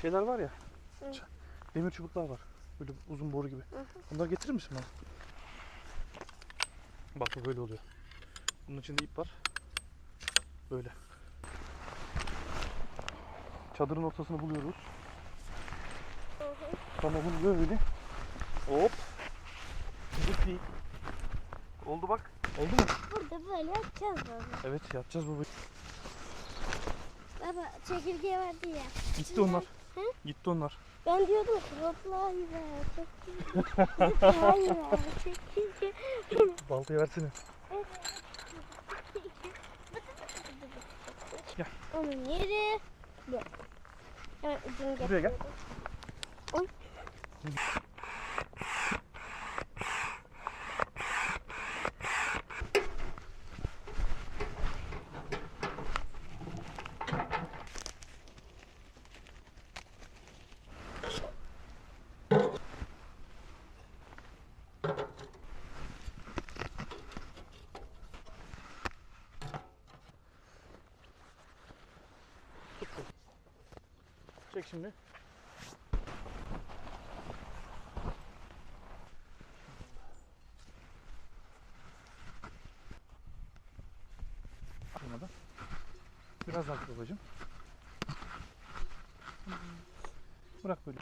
Şeyler var ya. Hı. Demir çubuklar var. Böyle uzun boru gibi. Onları getirir misin bana? Bak bu böyle oluyor. Bunun içinde ip var. Böyle. Çadırın ortasını buluyoruz. Sonra bunu böyle hop Gitti. Oldu bak. Oldu mu? Burada böyle yapacağız baba. Evet yapacağız baba. Baba çekirge vardı ya. Gitti onlar. Hı? Gitti onlar. Ben diyordum ki zıplayı ver çekirge. Zıplayı ver çekirge. Baltayı versene. Gel. Onun yeri bu. Evet ucunu Buraya gel. Oy. Çek şimdi. Olmadı. Biraz daha babacığım. Bırak böyle.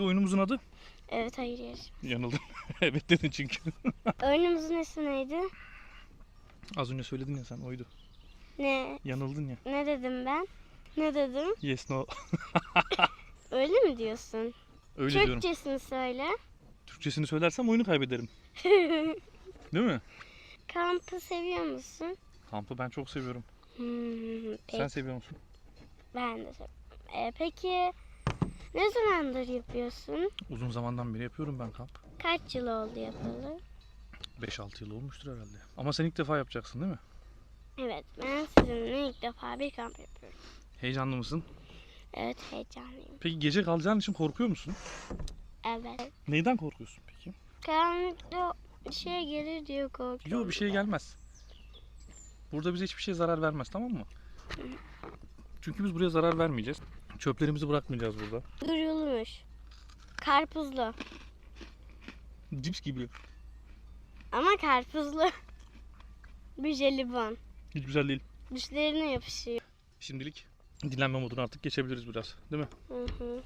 Neydi oyunumuzun adı? Evet hayır hayır. Yanıldım. evet dedin çünkü. Oyunumuzun ismi neydi? Az önce söyledin ya sen oydu. Ne? Yanıldın ya. Ne dedim ben? Ne dedim? Yes no. Öyle mi diyorsun? Öyle diyorum. Türkçesini söyle. Türkçesini söylersem oyunu kaybederim. Değil mi? Kampı seviyor musun? Kampı ben çok seviyorum. Hmm, peki. Sen seviyor musun? Ben de seviyorum. Ee, peki ne zamandır yapıyorsun? Uzun zamandan beri yapıyorum ben kamp. Kaç yıl oldu yapalı? 5-6 yıl olmuştur herhalde. Ama sen ilk defa yapacaksın değil mi? Evet ben sizinle ilk defa bir kamp yapıyorum. Heyecanlı mısın? Evet heyecanlıyım. Peki gece kalacağın için korkuyor musun? Evet. Neyden korkuyorsun peki? Karanlıkta bir şey gelir diye korkuyorum. Yok bir şey gelmez. Burada bize hiçbir şey zarar vermez tamam mı? Çünkü biz buraya zarar vermeyeceğiz. Çöplerimizi bırakmayacağız burada. Duyurulmuş. Karpuzlu. Cips gibi. Ama karpuzlu. bir jelibon. Hiç güzel değil. Dişlerine yapışıyor. Şimdilik dinlenme moduna artık geçebiliriz biraz. Değil mi? Hı hı.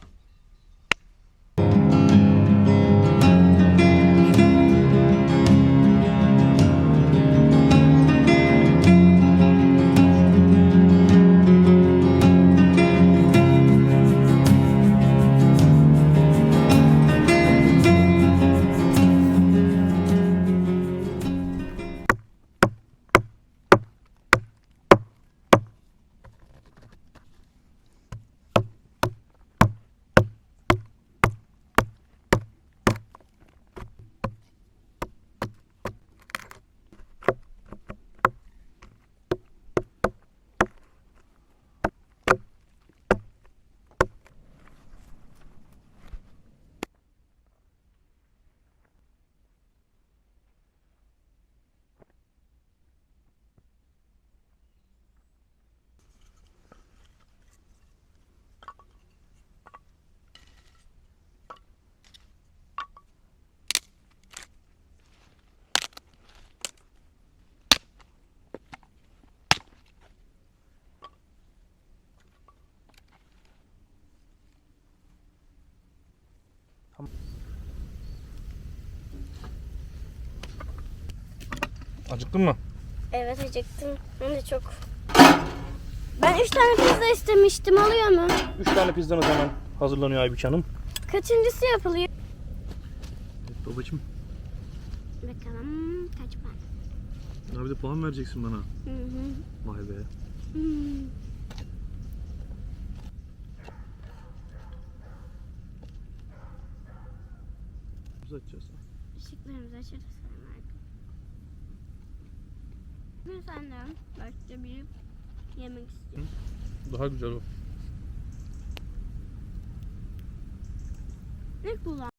Acıktın mı? Evet acıktım. Ben de çok. Ben üç tane pizza istemiştim. Alıyor mu? 3 tane pizzanız hemen hazırlanıyor Aybüke Hanım. Kaçıncısı yapılıyor? Babacım Bakalım kaç puan? abi de puan vereceksin bana. Hı hı. Vay be. Hmm. Uzatacağız. Işıklarımızı açarız hemen. Bir senden başka bir yemek istiyorum. Daha güzel o. Ne kullan?